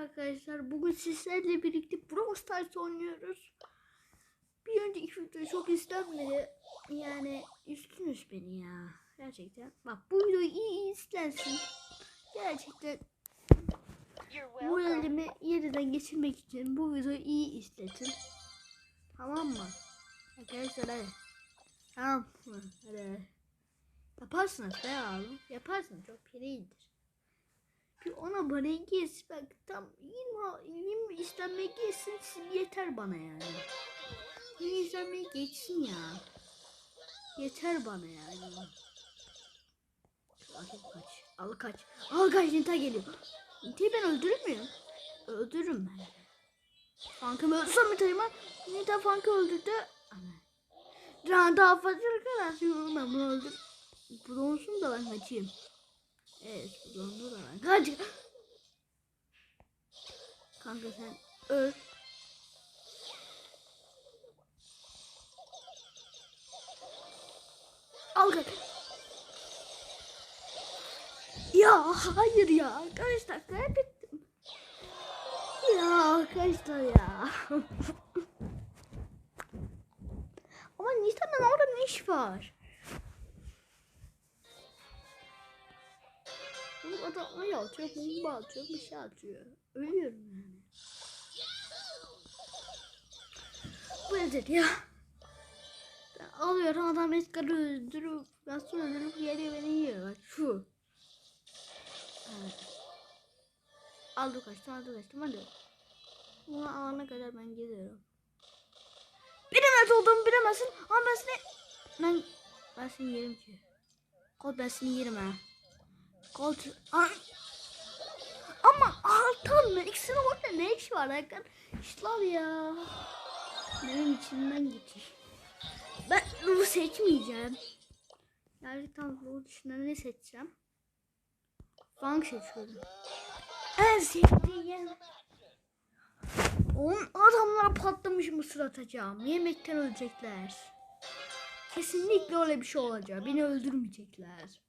Arkadaşlar bugün sizlerle birlikte Brawl Stars oynuyoruz. Bir önceki video çok istenmedi. Yani üstünüz beni ya. Gerçekten. Bak bu video iyi, iyi izlensin. Gerçekten moralimi yeniden geçirmek için bu videoyu iyi izletin. Tamam mı? Arkadaşlar hadi. Tamam mı? Hadi. Yaparsınız be abi. Yaparsınız çok iyidir. Bir ona abone gelsin. Bak tam 20, 20 izlenme gelsin yeter bana yani. 20 izlenme geçsin ya. Yeter bana yani. Al kaç. Al kaç. Al kaç Nita geliyor. Nita'yı ben öldürür müyüm? Öldürürüm ben. Funk'ımı öldürsem Nita'yı ben. Nita Funk'ı öldürdü. Ana. Daha daha fazla arkadaşım ben bunu öldür. Bu da ben kaçayım. Evet bu da ben kaç. Kanka sen öl. Al kaç. Ya hayır ya arkadaşlar kaybettim. Ya arkadaşlar ya. Ama Nisan'ın orada ne iş var? Bu adam ay atıyor, bomba atıyor, bir şey atıyor. Ölüyorum yani. Bu nedir? Ben alıyorum adam Edgar'ı öldürüp, nasıl öldürüp geliyor beni yiyor. Bak şu. Evet. Aldı kaçtım, aldı kaçtım, hadi. Alana kadar ben gidiyorum. Bilemez olduğumu bilemezsin ama ben. Ben, ben seni yerim ki. Ben seni yerim ha. Kol... Ay. Ama Altan mı? İkisinin orada ne iş var Hakan? İşler ya. Benim içimden geçir. Ben bunu seçmeyeceğim. Gerçekten bu dışında ne seçeceğim? Funk seçiyorum. En sevdiğim. Onun adamlara patlamış mısır atacağım. Yemekten ölecekler. Kesinlikle öyle bir şey olacak. Beni öldürmeyecekler.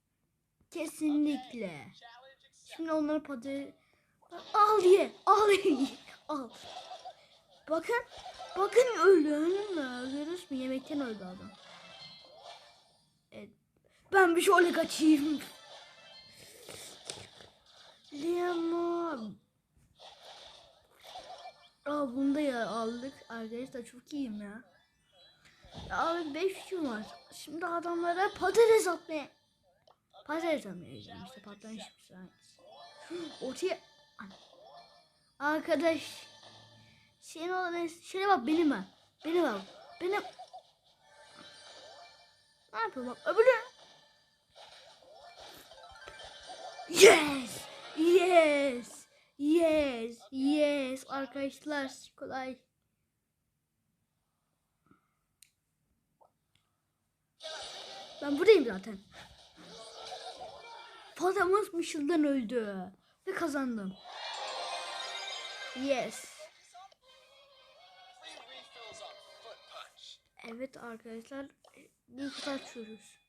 Kesinlikle. Şimdi onları patı... Al ye. Al ye. Al. Bakın. Bakın öldü. Görürüz mü? Yemekten öldü adam. Evet. Ben bir şöyle kaçayım. Lemon. Aa bunu da ya aldık. Arkadaşlar çok iyiyim ya. ya abi 5 fikrim var. Şimdi adamlara patates atmaya. Patates atmaya gideceğim işte patlamış bir tanesi. Ortaya. Arkadaş. Senin olan şöyle bak benim ha. Benim bak. Benim. Ne yapayım bak öbürü. Yes! Yes! Yes, yes arkadaşlar kolay. Ben buradayım zaten. Fadamız Michel'dan öldü ve kazandım. Yes. Evet arkadaşlar bir kutu açıyoruz.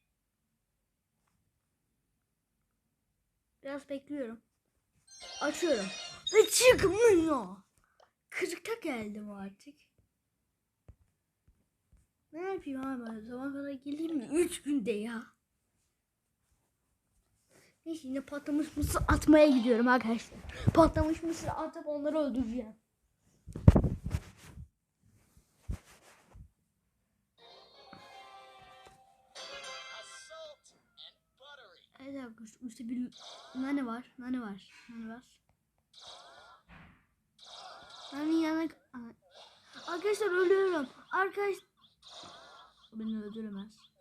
Biraz bekliyorum. Açıyorum. Ve çıkmıyor. Kırıkta geldim artık. Ne yapayım abi zaman kadar geleyim mi? 3 günde ya. Neyse yine patlamış mısır atmaya gidiyorum arkadaşlar. Patlamış mısır atıp onları öldüreceğim. Evet arkadaşlar işte bir nane var. Nane var. Nane var. Nane yanına... Ana- Arkadaşlar ölüyorum. Arkadaş... Beni öldüremez.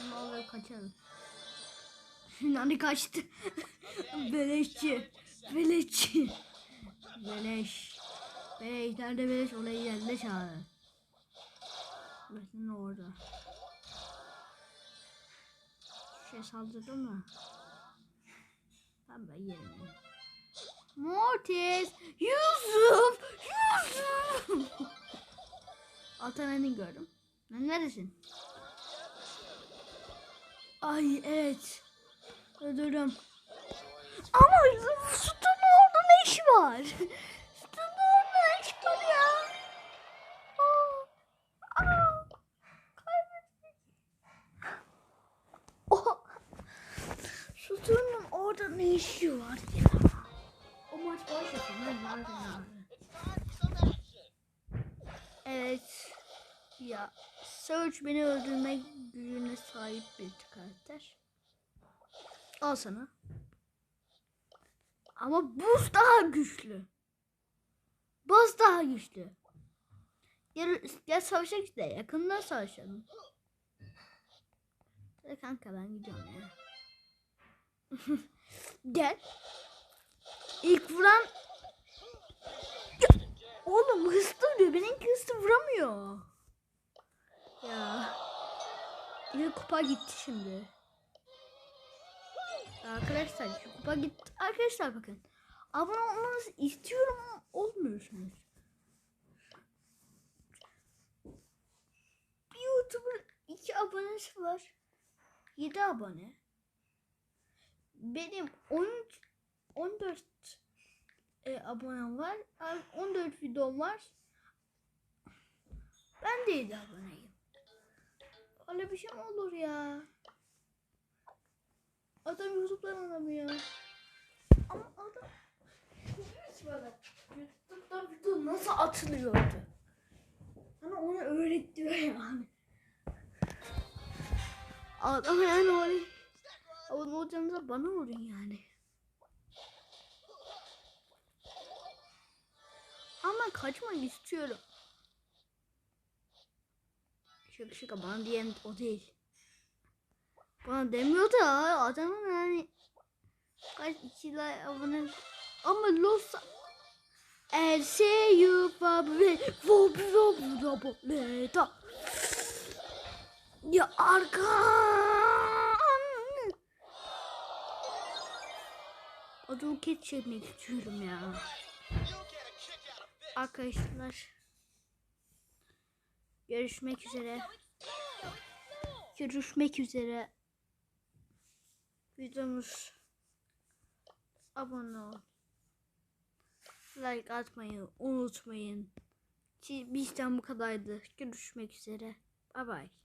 Ben alıp kaçalım. Nane kaçtı. Beleşçi. Beleşçi. Beleş. Beleş nerede beleş? Oraya geldi çağır. Metin orada. Şey saldırdı mı? Ben ben yerim. Mortis! Yusuf! Yusuf! Altanen'i gördüm. Neredesin? Ay evet. Öldürüm. Ama sütunun orada ne işi var? sütunun orada ne işi var ya? Aa. Oh, sütunun orada ne işi var ya? O maç başlasın. Ben nereden abi? Evet. Ya Surge beni öldürme gücüne sahip bir karakter. Al sana. Ama buz daha güçlü. Buz daha güçlü. Gel, gel savaşak işte. Yakında savaşalım. Hadi kanka ben gidiyorum ya. gel. İlk vuran... Ya, oğlum hızlı vuruyor. Benimki hızlı vuramıyor. Ya. Bir kupa gitti şimdi. Arkadaşlar şu kupa gitti. Arkadaşlar bakın. Abone olmanızı istiyorum ama olmuyorsunuz. Bir YouTuber iki abonesi var. 7 abone. Benim 13 14 e, abonem var. Yani 14 videom var. Ben de 7 aboneyim. Öyle bir şey mi olur ya? Adam YouTube'dan anlamıyor. Ama adam hiç bana YouTube'dan video nasıl atılıyordu? Bana onu öğrettiler yani. Adam yani öyle abone olacağınıza bana vurun yani. Ama kaçmak istiyorum. Şaka şaka bana diyen o değil. Bana demiyor da adamın yani kaç like abone ama Los fabre vo vo vo vo Ya arkan Adamı ket çekmek istiyorum ya. Arkadaşlar görüşmek üzere. Görüşmek üzere. Videomuz abone ol. Like atmayı unutmayın. Bizden bu kadardı. Görüşmek üzere. Bye bye.